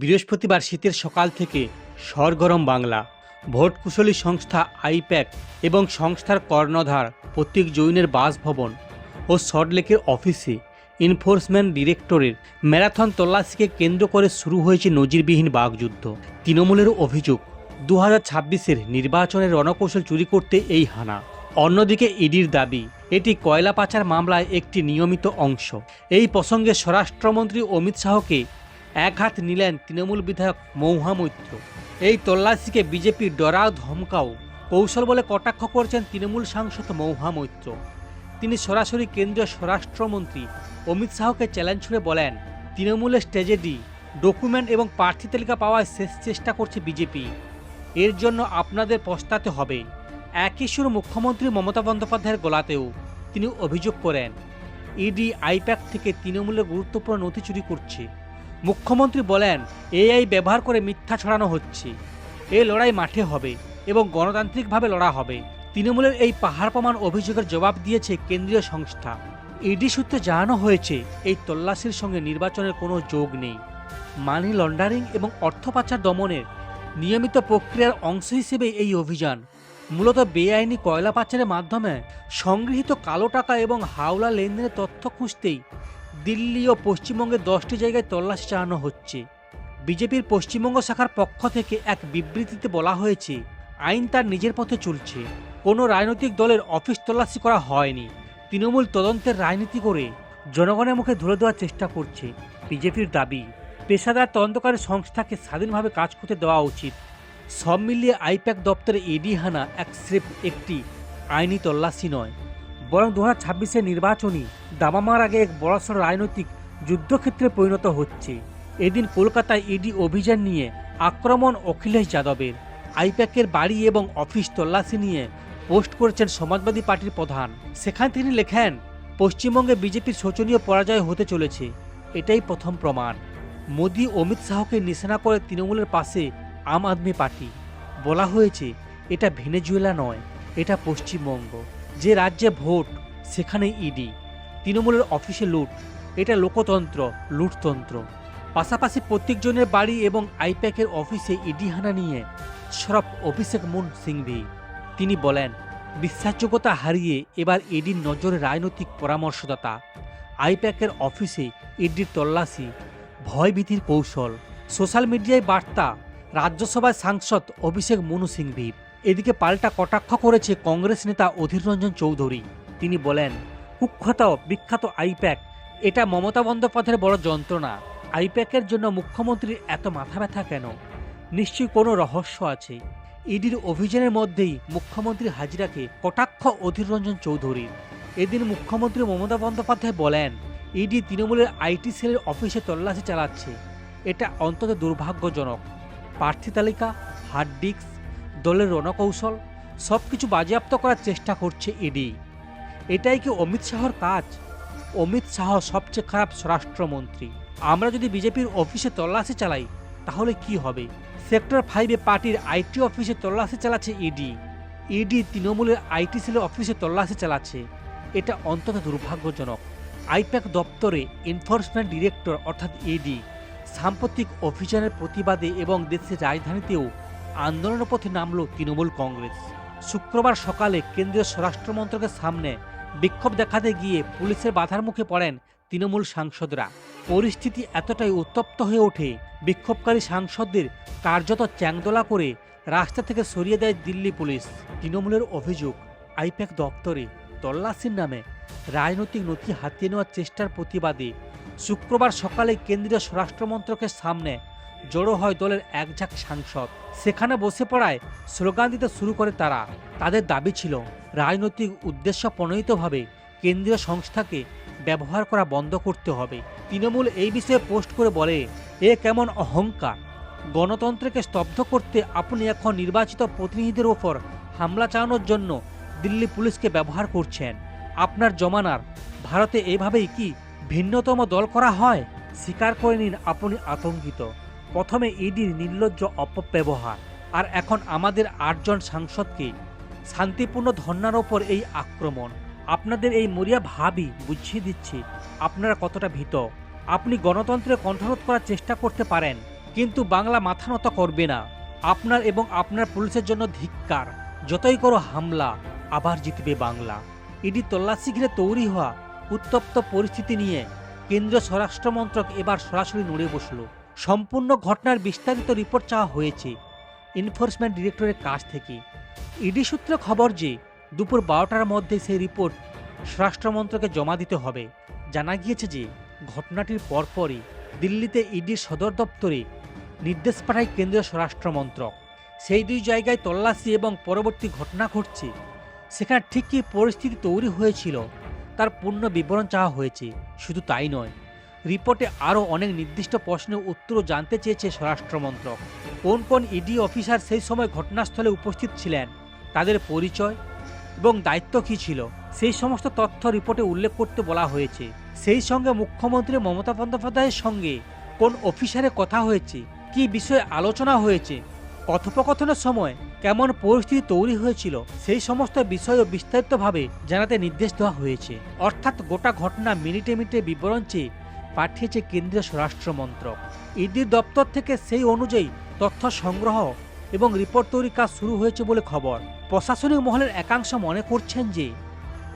বৃহস্পতিবার শীতের সকাল থেকে সরগরম বাংলা, ভোট কুশলী সংস্থা আইপ্যাক এবং সংস্থার কর্ণধার প্রতীক জৈনের বাসভবন ও সল্টলেকের অফিসে এনফোর্সমেন্ট ডিরেক্টরের ম্যারাথন তল্লাশিকে কেন্দ্র করে শুরু হয়েছে নজিরবিহীন বাগযুদ্ধ তৃণমূলের অভিযোগ দু হাজার ছাব্বিশের নির্বাচনের রণকৌশল চুরি করতে এই হানা। অন্যদিকে ইডির দাবি, এটি কয়লা পাচার মামলায় একটি নিয়মিত অংশ। এই প্রসঙ্গে স্বরাষ্ট্রমন্ত্রী অমিত শাহকে এক হাত নিলেন তৃণমূল বিধায়ক মৌহা মৈত্র এই তল্লাশিকে বিজেপির ডরাও ধমকাও। কৌশল বলে কটাক্ষ করেছেন তৃণমূল সাংসদ মৌহা মৈত্র তিনি সরাসরি কেন্দ্রীয় স্বরাষ্ট্রমন্ত্রী অমিত শাহকে চ্যালেঞ্জ ছুড়ে বলেন, তৃণমূলের স্ট্র্যাটেজি ডকুমেন্ট এবং প্রার্থী তালিকা পাওয়ার শেষ চেষ্টা করছে বিজেপি। এর জন্য আপনাদের পস্তাতে হবে। একই সুর মুখ্যমন্ত্রী মমতা বন্দ্যোপাধ্যায়ের গলাতেও তিনি অভিযোগ করেন, ইডি, আইপ্যাক থেকে তৃণমূলের গুরুত্বপূর্ণ নথি চুরি করছে। মুখ্যমন্ত্রী বলেন, এআই ব্যবহার করে মিথ্যা ছড়ানো হচ্ছে। এই লড়াই মাঠে হবে এবং গণতান্ত্রিকভাবে লড়া হবে। তৃণমূলের এই পাহাড় প্রমাণ অভিযোগের জবাব দিয়েছে কেন্দ্রীয় সংস্থা। ইডি সূত্রে জানানো হয়েছে, এই তল্লাশির সঙ্গে নির্বাচনের কোনো যোগ নেই। মানি লন্ডারিং এবং অর্থ পাচার দমনের নিয়মিত প্রক্রিয়ার অংশ হিসেবে এই অভিযান। মূলত বেআইনি কয়লা পাচারের মাধ্যমে সংগৃহীত কালো টাকা এবং হাওলা লেনদেনের তথ্য খুঁজতেই দিল্লি ও পশ্চিমবঙ্গের দশটি জায়গায় তল্লাশি চালানো হচ্ছে। বিজেপির পশ্চিমবঙ্গ শাখার পক্ষ থেকে এক বিবৃতিতে বলা হয়েছে, আইন তার নিজের পথে চলছে। কোনো রাজনৈতিক দলের অফিস তল্লাশি করা হয়নি। তৃণমূল তদন্তের রাজনীতি করে জনগণের মুখে ধরে দেওয়ার চেষ্টা করছে বিজেপির দাবি। পেশাদার তদন্তকারী সংস্থাকে স্বাধীনভাবে কাজ করতে দেওয়া উচিত। সব মিলিয়ে আইপ্যাক দপ্তরে ইডি হানা এক স্রেফ একটি আইনি তল্লাশি নয়। বরং দু হাজার ছাব্বিশের নির্বাচনী দাবামার আগে এক বড়সড় রাজনৈতিক যুদ্ধক্ষেত্রে পরিণত হচ্ছে। এদিন কলকাতায় ইডি অভিযান নিয়ে আক্রমণ অখিলেশ যাদবের। আইপ্যাকের বাড়ি এবং অফিস তল্লাশি নিয়ে পোস্ট করেছেন সমাজবাদী পার্টির প্রধান। সেখানে তিনি লেখেন, পশ্চিমবঙ্গে বিজেপির শোচনীয় পরাজয় হতে চলেছে। এটাই প্রথম প্রমাণ। মোদী অমিত শাহকে নিশানা করে তৃণমূলের পাশে আম আদমি পার্টি। বলা হয়েছে, এটা ভেনেজুয়েলা নয়, এটা পশ্চিমবঙ্গ। যে রাজ্যে ভোট, সেখানে ইডি তৃণমূলের অফিসে লুট। এটা লোকতন্ত্র, লুটতন্ত্র। পাশাপাশি প্রত্যেকজনের বাড়ি এবং আইপ্যাকের অফিসে ইডি হানা নিয়ে সরব অভিষেক মুন সিংভি। তিনি বলেন, বিশ্বাসযোগ্যতা হারিয়ে এবার ইডির নজরে রাজনৈতিক পরামর্শদাতা। আইপ্যাকের অফিসে ইডির তল্লাশি, ভয়ভীতির কৌশল। সোশ্যাল মিডিয়ায় বার্তা রাজ্যসভায় সাংসদ অভিষেক মনু সিংভি। এদিকে পাল্টা কটাক্ষ করেছে কংগ্রেস নেতা অধীর রঞ্জন চৌধুরী। তিনি বলেন, কুখ্যাত, বিখ্যাত আইপ্যাক, এটা মমতা বন্দ্যোপাধ্যায়ের বড় যন্ত্রণা। আইপ্যাকের জন্য মুখ্যমন্ত্রীর এত মাথা ব্যথা কেন? নিশ্চয়ই কোনো রহস্য আছে। ইডির অভিযানের মধ্যেই মুখ্যমন্ত্রী হাজিরাকে কটাক্ষ অধীর রঞ্জন চৌধুরীর। এদিন মুখ্যমন্ত্রী মমতা বন্দ্যোপাধ্যায় বলেন, ইডি তৃণমূলের আইটি সেলের অফিসে তল্লাশি চালাচ্ছে। এটা অন্তত দুর্ভাগ্যজনক। প্রার্থী তালিকা, হার্ড ডিস্ক দলের রণকৌশল সব কিছু বাজেয়াপ্ত করার চেষ্টা করছে ইডি। এটাই কি অমিত শাহর কাজ? অমিত শাহ সবচেয়ে খারাপ স্বরাষ্ট্রমন্ত্রী। আমরা যদি বিজেপির অফিসে তল্লাশি চালাই, তাহলে কি হবে? সেক্টর ফাইভে পার্টির আইটি অফিসে তল্লাশি চালাচ্ছে ইডি। ইডি তৃণমূলের আইটি সেলের অফিসে তল্লাশি চালাচ্ছে। এটা অন্তত দুর্ভাগ্যজনক। আইপ্যাক দপ্তরে এনফোর্সমেন্ট ডিরেক্টর, অর্থাৎ ইডি, সাম্প্রতিক অভিযানের প্রতিবাদে এবং দেশের রাজধানীতেও আন্দোলনের পথে নামল তৃণমূল কংগ্রেস। শুক্রবার সকালে কেন্দ্রীয় স্বরাষ্ট্র মন্ত্রকের সামনে বিক্ষোভ দেখাতে গিয়ে পুলিশের বাধার মুখে পড়েন তৃণমূল সাংসদরা। পরিস্থিতি এতটাই উত্তপ্ত হয়ে ওঠে, বিক্ষোভকারী সাংসদদের কার্যত চ্যাংদোলা করে রাস্তা থেকে সরিয়ে দেয় দিল্লি পুলিশ। তৃণমূলের অভিযোগ, আইপ্যাক দপ্তরে তল্লাশির নামে রাজনৈতিক নথি হাতিয়ে নেওয়ার চেষ্টার প্রতিবাদে শুক্রবার সকালে কেন্দ্রীয় স্বরাষ্ট্রমন্ত্রকের সামনে জড়ো হয় দলের একঝাঁক সাংসদ। সেখানে বসে পড়ায় স্লোগান দিতে শুরু করে তারা। তাদের দাবি ছিল, রাজনৈতিক উদ্দেশ্য প্রণোদিতভাবে কেন্দ্রীয় সংস্থাকে ব্যবহার করা বন্ধ করতে হবে। তৃণমূল এই বিষয়ে পোস্ট করে বলে, এ কেমন অহংকার। গণতন্ত্রকে স্তব্ধ করতে আপনি এখন নির্বাচিত প্রতিনিধিদের ওপর হামলা চালানোর জন্য দিল্লি পুলিশকে ব্যবহার করছেন। আপনার জমানার ভারতে এভাবেই কি ভিন্নতম দল করা হয়? স্বীকার করে নিন, আপনি আতঙ্কিত। প্রথমে ইডির নির্লজ্জ অপব্যবহার, আর এখন আমাদের আটজন সাংসদকে শান্তিপূর্ণ ধর্নার ওপর এই আক্রমণ। আপনাদের এই মরিয়া ভাবই বুঝিয়ে দিচ্ছে আপনারা কতটা ভীত। আপনি গণতন্ত্রে কণ্ঠরোধ করার চেষ্টা করতে পারেন, কিন্তু বাংলা মাথা নত করবে না। আপনার এবং আপনার পুলিশের জন্য ধিক্কার, যতই করো হামলা, আবার জিতবে বাংলা। ইডি তল্লাশি ঘিরে তৈরি হওয়া উত্তপ্ত পরিস্থিতি নিয়ে কেন্দ্রীয় স্বরাষ্ট্রমন্ত্রক এবার সরাসরি নড়ে বসল। সম্পূর্ণ ঘটনার বিস্তারিত রিপোর্ট চাওয়া হয়েছে এনফোর্সমেন্ট ডিরেক্টরের কাছ থেকে। ইডি সূত্রে খবর যে, দুপুর বারোটার মধ্যে সেই রিপোর্ট স্বরাষ্ট্রমন্ত্রকে জমা দিতে হবে। জানা গিয়েছে যে, ঘটনাটির পরপরই দিল্লিতে ইডির সদর দপ্তরে নির্দেশ পাঠায় কেন্দ্রীয় স্বরাষ্ট্রমন্ত্রক। সেই দুই জায়গায় তল্লাশি এবং পরবর্তী ঘটনা ঘটছে। সেখানে ঠিক কী পরিস্থিতি তৈরি হয়েছিল, তার পূর্ণ বিবরণ চাওয়া হয়েছে। শুধু তাই নয় রিপোর্টে আরও অনেক নির্দিষ্ট প্রশ্নের উত্তরও জানতে চেয়েছে স্বরাষ্ট্রমন্ত্রক। কোন কোন ইডি অফিসার সেই সময় ঘটনাস্থলে উপস্থিত ছিলেন? তাদের পরিচয় এবং দায়িত্ব কী ছিল? সেই সমস্ত তথ্য রিপোর্টে উল্লেখ করতে বলা হয়েছে। সেই সঙ্গে মুখ্যমন্ত্রী মমতা বন্দ্যোপাধ্যায়ের সঙ্গে কোন অফিসারে কথা হয়েছে? কী বিষয়ে আলোচনা হয়েছে? কথোপকথনের সময় কেমন পরিস্থিতি তৈরি হয়েছিল? সেই সমস্ত বিষয়ও বিস্তারিতভাবে জানাতে নির্দেশ দেওয়া হয়েছে। অর্থাৎ গোটা ঘটনা মিনিটে মিনিটে বিবরণ চেয়ে পাঠিয়েছে কেন্দ্রীয় স্বরাষ্ট্রমন্ত্রক ইডির দপ্তর থেকে সেই অনুযায়ী তথ্য সংগ্রহ এবং রিপোর্ট তৈরির কাজ শুরু হয়েছে বলে খবর। প্রশাসনিক মহলের একাংশ মনে করছেন যে,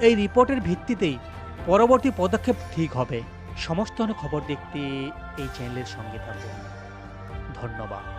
এই রিপোর্টের ভিত্তিতেই পরবর্তী পদক্ষেপ ঠিক হবে। সমস্ত খবর দেখতে এই চ্যানেলের সঙ্গে থাকুন। ধন্যবাদ।